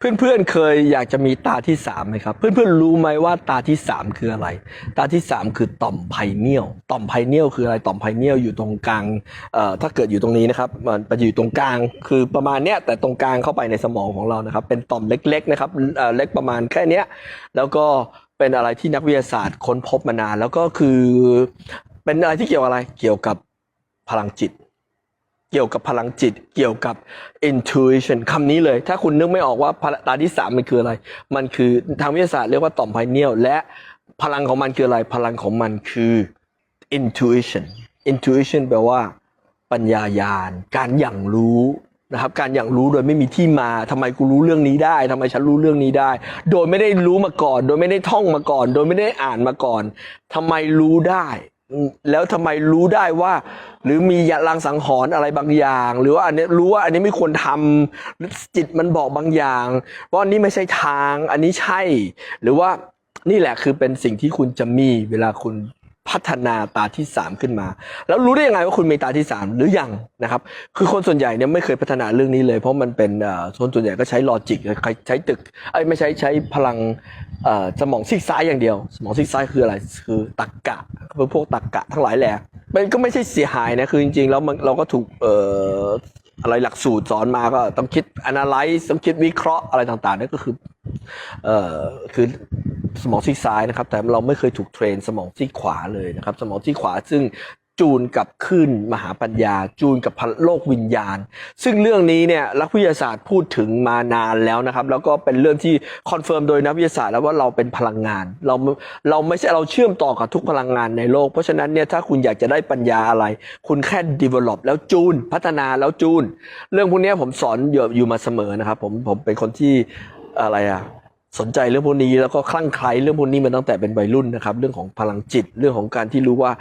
เพื่อนๆเคยอยากจะมีตาที่สามไหมครับ เพื่อนๆรู้ไหมว่าตาที่สามคืออะไร ตาที่สามคือต่อมไพเนียลต่อมไพเนียลคืออะไรต่อมไพเนียลอยู่ตรงกลางเอ่อถ้าเกิดอยู่ตรงนี้นะครับมันมันอยู่ตรงกลางคือประมาณเนี้ยแต่ตรงกลางเข้าไปในสมองของเรานะครับ เป็นต่อมเล็กๆนะครับเอ่อเล็กประมาณแค่เนี้ยแล้วก็เป็นอะไรที่นักวิทยาศาสตร์ค้นพบมานาน แล้วก็คือเป็นอะไรที่เกี่ยวอะไรเกี่ยวกับพลังจิต เกี่ยวกับพลังจิต เกี่ยวกับ intuition คำนี้เลย ถ้าคุณนึกไม่ออกว่าพลังตาที่สามมันคืออะไร มันคือทางวิทยาศาสตร์เรียกว่าต่อมไพเนียลและพลังของมันคืออะไร พลังของมันคือ intuition intuition แปลว่า ปัญญายาณ การอย่างรู้นะครับ การอย่างรู้โดยไม่มีที่มาทำไมกูรู้เรื่องนี้ได้ทำไมฉันรู้เรื่องนี้ได้ โดยไม่ได้รู้มาก่อน โดยไม่ได้ท่องมาก่อน โดยไม่ได้อ่านมาก่อนทำไมรู้ได้ แล้วทำไมรู้ได้ว่า หรือมีลางสังหรณ์อะไรบางอย่าง หรือว่าอันนี้รู้ว่าอันนี้ไม่ควรทำหรือจิตมันบอกบางอย่างว่าอันนี้ไม่ใช่ทาง อันนี้ใช่ หรือว่านี่แหละคือเป็นสิ่งที่คุณจะมีเวลาคุณ พัฒนาตาที่สามขึ้นมา แล้วรู้ได้ยังไงว่าคุณมีตาที่สามหรือยังนะครับ คือคนส่วนใหญ่เนี่ยไม่เคยพัฒนาเรื่องนี้เลย เพราะมันเป็นคนส่วนใหญ่ก็ใช้ลอจิกใช้ตึกไอ้ไม่ใช้ใช้พลังสมองซีกซ้ายอย่างเดียว สมองซีกซ้ายคืออะไรคือตรรกกะคือพวกตรรกกะทั้งหลายแหละมันก็ไม่ใช่เสียหายนะคือจริงๆแล้วมันเราก็ถูกเอ่ออะไรหลักสูตรสอนมาก็ต้องคิด analyze ต้องคิดวิเคราะห์อะไรต่างๆนั่นก็คือเอ่อคือ สมองซีกซ้ายนะครับ แต่เราไม่เคยถูกเทรนสมองซีกขวาเลยนะครับ สมองซีกขวาซึ่งจูนกับขึ้นมหาปัญญา จูนกับพลโลกวิญญาณ ซึ่งเรื่องนี้เนี่ยนักวิทยาศาสตร์พูดถึงมานานแล้วนะครับ แล้วก็เป็นเรื่องที่คอนเฟิร์มโดยนักวิทยาศาสตร์แล้วว่าเราเป็นพลังงาน เราเราไม่ใช่เราเชื่อมต่อกับทุกพลังงานในโลก เพราะฉะนั้นเนี่ยถ้าคุณอยากจะได้ปัญญาอะไร คุณแค่ develop แล้วจูน พัฒนาแล้วจูน เรื่องพวกนี้ผมสอนอยู่อยู่มาเสมอนะครับ ผมผมเป็นคนที่อะไรอะ สนใจเรื่องพวกนี้แล้วก็คลั่งไคล้เรื่องพวกนี้มาตั้งแต่เป็นวัยรุ่นนะครับ เรื่องของพลังจิตเรื่องของการที่รู้ว่า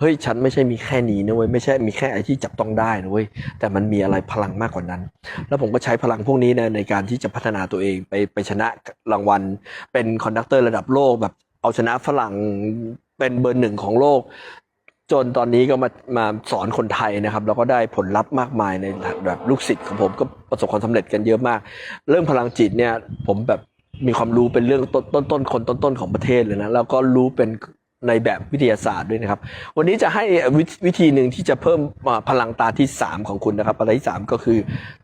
เฮ้ยฉันไม่ใช่มีแค่นี้นะเว้ยไม่ใช่มีแค่ไอ้ที่จับต้องได้นะเว้ยแต่มันมีอะไรพลังมากกว่านั้น แล้วผมก็ใช้พลังพวกนี้นะในการที่จะพัฒนาตัวเองไปไปชนะรางวัล เป็นคอนดักเตอร์ระดับโลกแบบเอาชนะฝรั่งเป็นเบอร์หนึ่งของโลก จนตอนนี้ก็มามาสอนคนไทยนะครับ แล้วก็ได้ผลลัพธ์มากมายในแบบลูกศิษย์ของผมก็ประสบความสำเร็จกันเยอะมาก เรื่องพลังจิตเนี่ยผมแบบ มีความรู้เป็นเรื่องต้นต้นคนต้นต้นของประเทศเลยนะแล้วก็รู้เป็นในแบบวิทยาศาสตร์ด้วยนะครับ วันนี้จะให้วิธีหนึ่งที่จะเพิ่มพลังตาที่ 3 ของคุณนะครับพลังที่3ก็คือ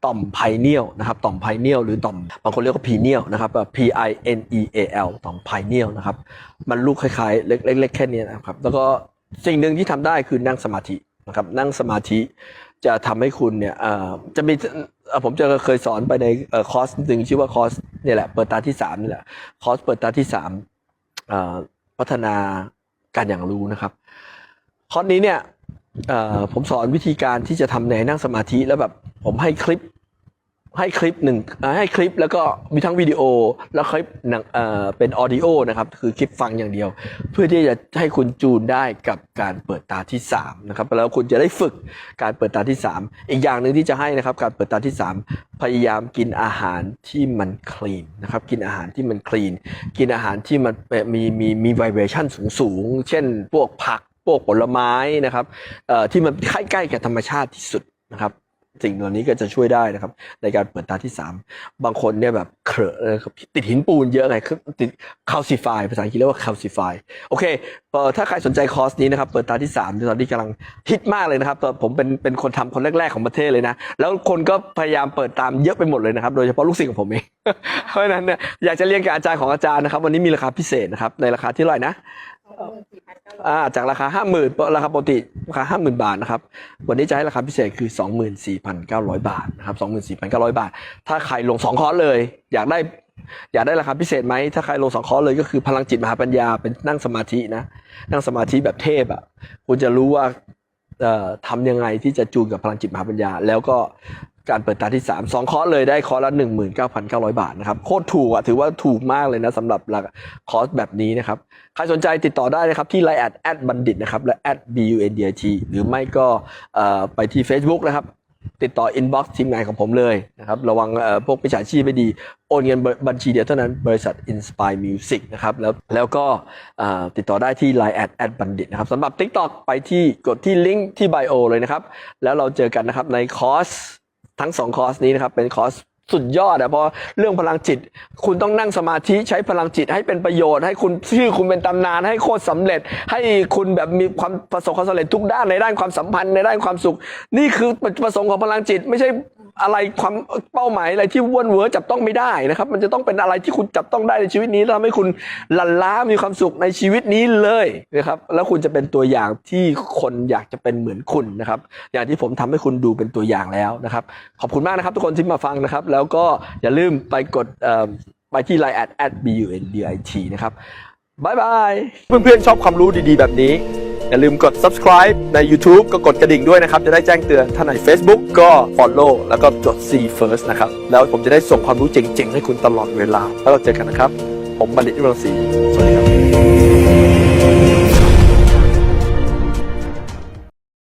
ต่อมไพเนียลนะครับต่อมไพเนียลหรือต่อมบางคนเรียกว่าพีเนียลนะครับ P I N E A L ต่อมไพเนียลนะครับ มันลูกคล้ายๆ เล็กๆแค่นี้นะครับ แล้วก็สิ่งหนึ่งที่ทำได้คือนั่งสมาธินะครับนั่งสมาธิจะทำให้คุณเนี่ยอ่อจะมีผมจะเคยสอนไปในคอร์สหนึ่งชื่อว่าคอร์ส เนี่ยแหละเปิดตาที่สามนี่แหละคอร์สเปิดตาที่สามพัฒนาการอย่างรู้นะครับคอร์สนี้เนี่ยผมสอนวิธีการที่จะทำในนั่งสมาธิแล้วแบบผมให้คลิป ให้คลิปหนึ่งให้คลิปแล้วก็มีทั้งวิดีโอแล้วคลิปหนังเเป็นออดิโอนะครับ คือคลิปฟังอย่างเดียว เพื่อที่จะให้คุณจูนได้กับการเปิดตาที่3นะครับแล้วคุณจะได้ฝึกการเปิดตาที่ 3 อีกอย่างหนึ่งที่จะให้นะครับ การเปิดตาที่ 3 พยายามกินอาหารที่มันคลีนนะครับกินอาหารที่มันคลีน กินอาหารที่มันมีมีมีไวเบรชั่นสูงสูงๆเช่น พวกผักพวกผลไม้นะครับที่มันใกล้ๆกับธรรมชาติที่สุดนะครับ สิ่งเหล่านี้ก็จะช่วยได้นะครับ ในการเปิดตาที่ 3 บางคนเนี่ยแบบเครอะติดหินปูนเยอะไงคือติดคาลซิฟายภาษาอังกฤษเรียกว่าคาลซิฟายโอเคเอ่อถ้าใครสนใจคอร์สนี้นะครับ เปิดตาที่3ที่ตอนนี้กำลังฮิตมากเลยนะครับตอนผมเป็นเป็นคนทำคนแรก ๆ ของประเทศเลยนะ แล้วคนก็พยายามเปิดตามเยอะไปหมดเลยนะครับ โดยเฉพาะลูกศิษย์ของผมเอง เพราะฉะนั้นเนี่ยอยากจะเรียนกับอาจารย์ของอาจารย์นะครับ วันนี้มีราคาพิเศษนะครับในราคาที่เท่าไหร่นะ อ่าจากราคาห้าหมื่นราคาปกติราคาห้าหมื่นบาทนะครับ วันนี้จะให้ราคาพิเศษคือสองหมื่นสี่พันเก้าร้อยบาทนะครับสองหมื่นสี่พันเก้าร้อยบาท ถ้าใครลงสองคอร์สเลย อยากได้อยากได้ราคาพิเศษไหม ถ้าใครลงสองคอร์สเลยก็คือพลังจิตมหาปัญญาเป็นนั่งสมาธินะ นั่งสมาธิแบบเทพอะคุณจะรู้ว่าทำยังไงที่จะจูนกับพลังจิตมหาปัญญา แล้วก็ การเปิดตาที่ 3 2 คอร์สเลยได้คอร์สละ 19,900 บาทนะครับ โคตรถูกอะถือว่าถูกมากเลยนะสำหรับราคาคอร์สแบบนี้นะครับ ใครสนใจติดต่อได้นะครับ ที่ไลน์แอดแอดบัณฑิตนะครับ และ at b u n d i t หรือไม่ก็ไปที่ Facebook นะครับ ติดต่อ inbox ทีมงานของผมเลยนะครับ ระวังพวกมิจฉาชีพไม่ดี โอนเงินบัญชีเดียวเท่านั้นบริษัท Inspire Music นะครับแล้วแล้วก็ติดต่อได้ที่ Line แอดแอดบัณฑิตนะครับสำหรับ TikTok ไปที่กดที่ลิงก์ที่ bio เลยนะครับแล้วเราเจอกันนะครับในคอร์ส ทั้งสองคอร์สนี้นะครับเป็นคอร์สสุดยอดอะเพราะเรื่องพลังจิต คุณต้องนั่งสมาธิใช้พลังจิตให้เป็นประโยชน์ ให้คุณชื่อคุณเป็นตำนาน ให้โคตรสำเร็จ ให้คุณแบบมีความประสบความสำเร็จทุกด้านในด้านความสัมพันธ์ในด้านความสุข นี่คือประสงค์ของพลังจิต ไม่ใช่ อะไรความเป้าหมายอะไรที่ว้วนเวอจับต้องไม่ได้นะครับ มันจะต้องเป็นอะไรที่คุณจับต้องได้ในชีวิตนี้แล้วทำให้คุณหลั่นล้ามีความสุขในชีวิตนี้เลยนะครับ แล้วคุณจะเป็นตัวอย่างที่คนอยากจะเป็นเหมือนคุณนะครับ อย่างที่ผมทำให้คุณดูเป็นตัวอย่างแล้วนะครับ ขอบคุณมากนะครับทุกคนที่มาฟังนะครับ แล้วก็อย่าลืมไปกดไปที่ line at at b u n d i t นะครับบายบายเพื่อนๆชอบความรู้ดีๆ แบบนี้ อย่าลืมกด subscribe ใน YouTube ก็กดกระดิ่งด้วยนะครับ จะได้แจ้งเตือนถ้าไหน Facebook ก็ follow แล้วก็จด see first นะครับ แล้วผมจะได้ส่งความรู้เจ๋งๆ ให้คุณตลอดเวลา แล้วเราเจอกันนะครับ ผมบัลลิตวิรังศรีสวัสดีครับ